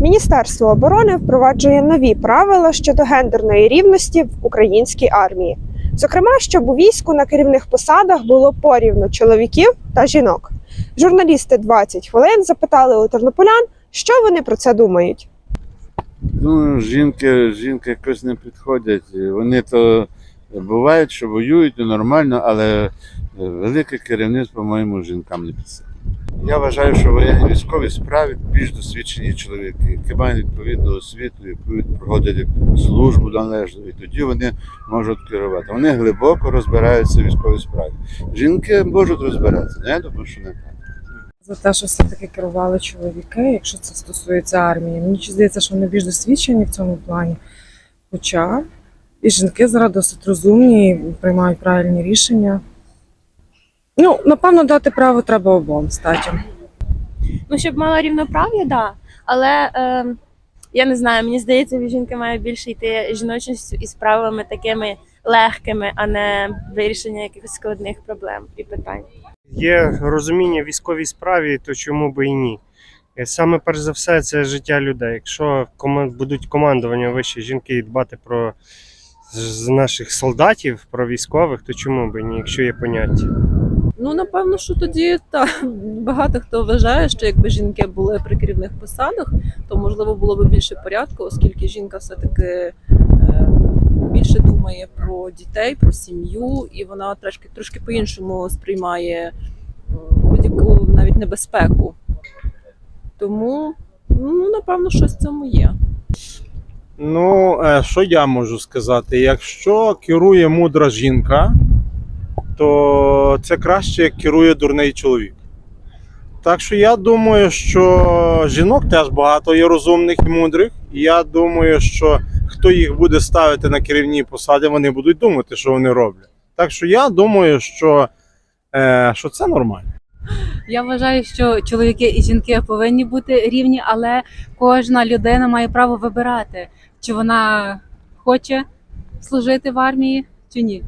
Міністерство оборони впроваджує нові правила щодо гендерної рівності в українській армії. Зокрема, щоб у війську на керівних посадах було порівну чоловіків та жінок. Журналісти 20 хвилин запитали у тернополян, що вони про це думають. Ну, жінки, жінки якось не підходять. Вони то бувають, що воюють, нормально, але е, велике керівництво, по-моєму, жінкам не підсилює. Я вважаю, що воєнні військові справі більш досвідчені чоловіки, які мають відповідну освіту, які проходять службу належну, і тоді вони можуть керувати. Вони глибоко розбираються в військовій справі. Жінки можуть розбиратися, не думаю, що не так. за те, що все-таки керували чоловіки, якщо це стосується армії. Мені здається, що вони більш досвідчені в цьому плані. Хоча і жінки зараз досить розумні і приймають правильні рішення. Ну, напевно, дати право треба обом статям. Ну, щоб мала рівноправ'я, да. Але е, я не знаю, мені здається, від жінки має більше йти жіночністю і справами такими легкими, а не вирішення якихось складних проблем і питань. Є розуміння військовій справі, то чому би і ні? Е, Саме перш за все, це життя людей. Якщо будуть командування вищі жінки і дбати про з наших солдатів, про військових, то чому би ні, якщо є поняття? Ну, напевно, що тоді та багато хто вважає, що якби жінки були при керівних посадах, то можливо було б більше порядку, оскільки жінка все-таки е, більше думає про дітей, про сім'ю, і вона трошки трошки по-іншому сприймає будь-яку навіть небезпеку. Тому, ну, напевно, щось в цьому є. Ну, е, що я можу сказати? Якщо керує мудра жінка, то це краще, як керує дурний чоловік. Так що я думаю, що жінок теж багато є розумних і мудрих. І я думаю, що хто їх буде ставити на керівні посади, вони будуть думати, що вони роблять. Так що я думаю, що, е, що це нормально. Я вважаю, що чоловіки і жінки повинні бути рівні, але кожна людина має право вибирати, чи вона хоче служити в армії, чи ні.